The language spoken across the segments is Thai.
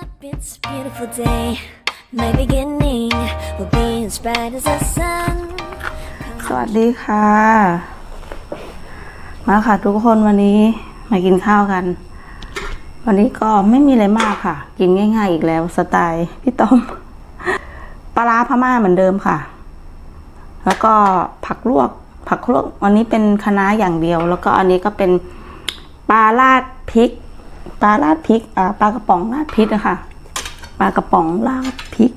up, it's a beautiful day. My beginning will be as bright as the sun. สวัสดีค่ะ มาค่ะทุกคนวันนี้มากินข้าวกัน วันนี้ก็ไม่มีอะไรมากค่ะ กินง่าย ๆ อีกแล้วสไตล์พี่ต้อมปลาร้าพม่าเหมือนเดิมค่ะ แล้วก็ผักลวก ผักลวกวันนี้เป็นคะน้าอย่างเดียว แล้วก็อันนี้ก็เป็นปลาราดพริก ปลาราดพริกอ่าปลากระป๋องราดพริกนะคะปลากระป๋องราดพริก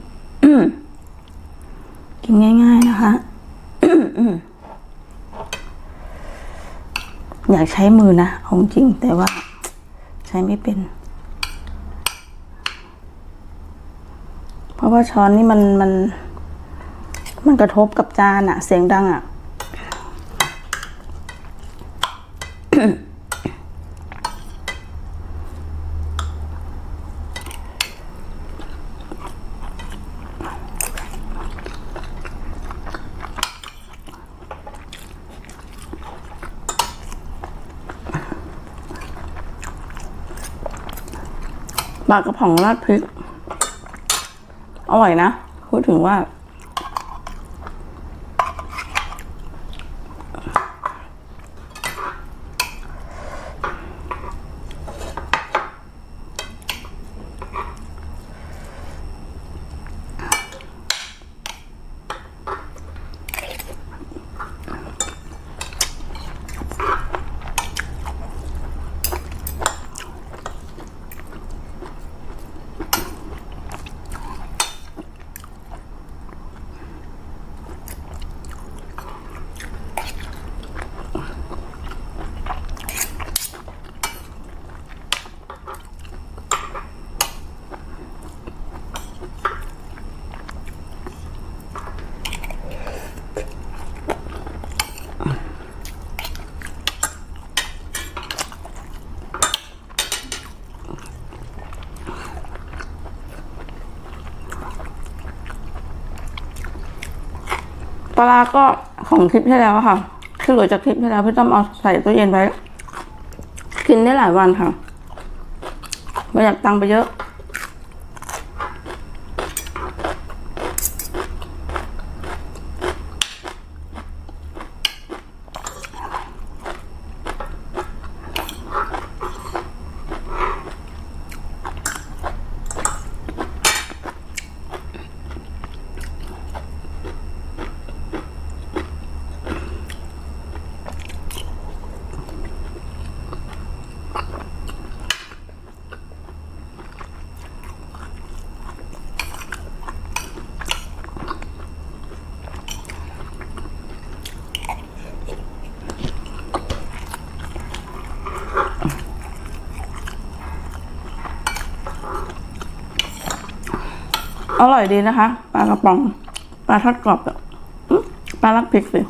กินง่าย ๆนะคะอยากใช้มือนะเอาจริงแต่ว่าใช้ไม่เป็น เพราะว่าช้อนนี่มันมัน มันกระทบกับจานอะเสียงดังอะ ปลากระป๋องราดพริก อร่อยนะ พูดถึงว่า ลาร้าก็ของคลิปที่แล้วค่ะคือเหลือจากคลิปที่แล้วพี่ต้อมเอาใส่ตู้เย็นไว้ กินได้หลายวันค่ะประหยัดตังค์ไปเยอะ อร่อยดีนะคะ ปลากระป๋อง ปลาทอดกรอบปลาลักพริกสิ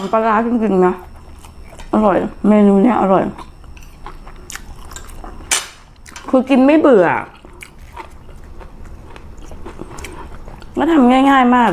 มปลาร้าจริงๆนะ อร่อย เมนูเนี้ยอร่อย คือกินไม่เบื่อก็ทำง่าย ๆ มาก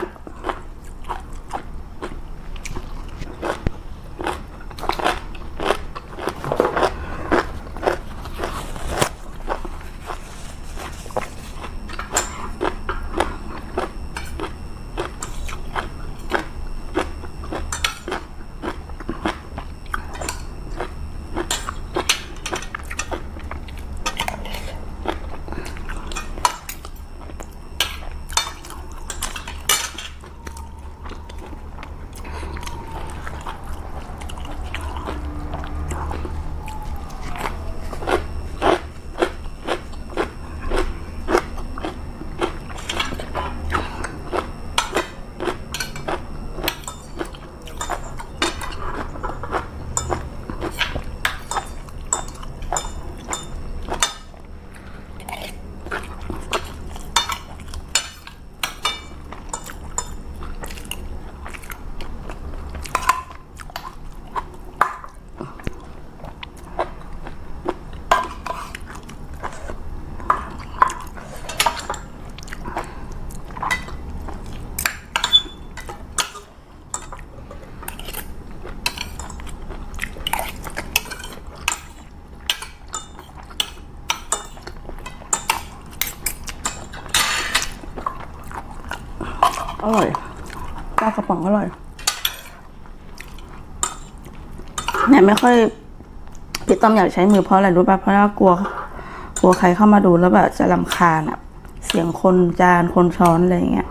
อร่อยปลากระป๋องอร่อยเนี่ยไม่ค่อยพี่ต้อมอยากใช้มือเพราะอะไรรู้ป่ะเพราะว่ากลัวกลัวใครเข้ามาดูแล้วแบบจะลำคาญอะเสียงคนจานคนช้อนอะไรอย่างเงี้ย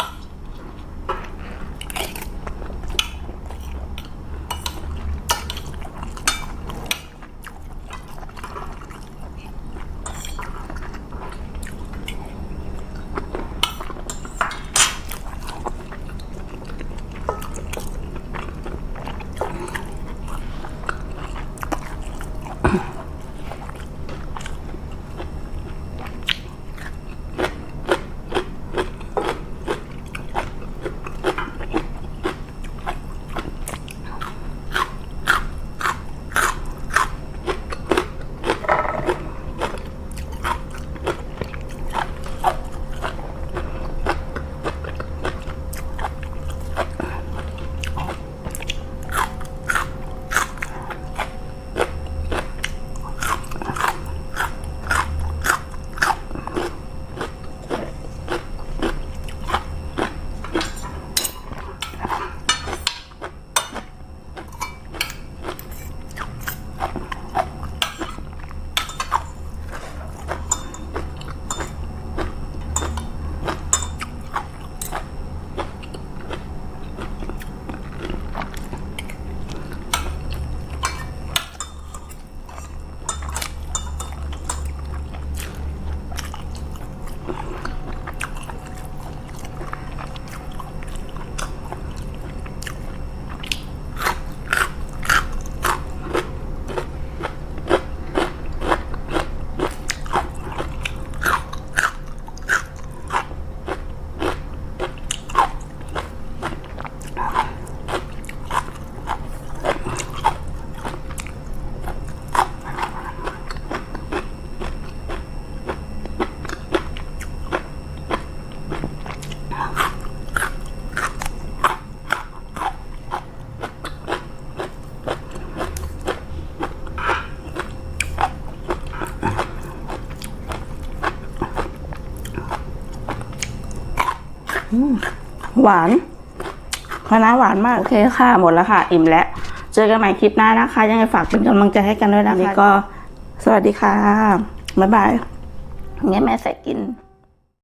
หวานคณะหวานมาก โอเคค่ะ หมดแล้วค่ะ อิ่มแล้ว เจอกันใหม่คลิปหน้านะคะ ยังไงฝากเป็นกำลังใจให้กันด้วยนะคะนี่ก็ สวัสดีค่ะ บ๊ายบายงั้นแม่ใส่กิน